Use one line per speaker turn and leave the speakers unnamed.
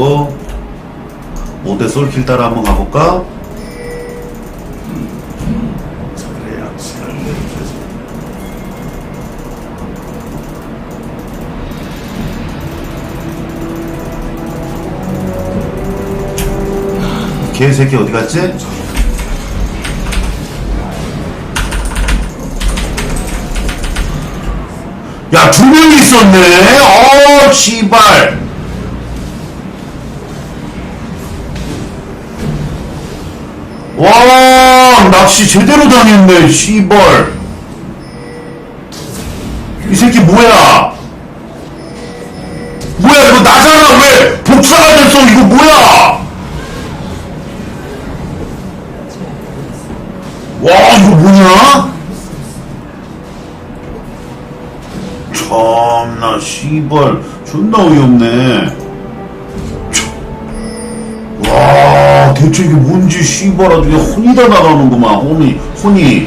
가지고 모대 솔킬 따라 한번 가볼까?
내주셔서
개새끼 어디 갔지? 야, 두 명이 있었네? 어, 씨발. 와, 낚시 제대로 당했네, 씨발. 이 새끼 뭐야? 뭐야, 이거 나잖아, 왜? 복사가 됐어, 이거 뭐야? 와 이거 뭐냐? 참나 씨발 존나 어이없네 참. 와 대체 이게 뭔지 씨발 아주 혼이 다 나가는구만. 혼이 혼이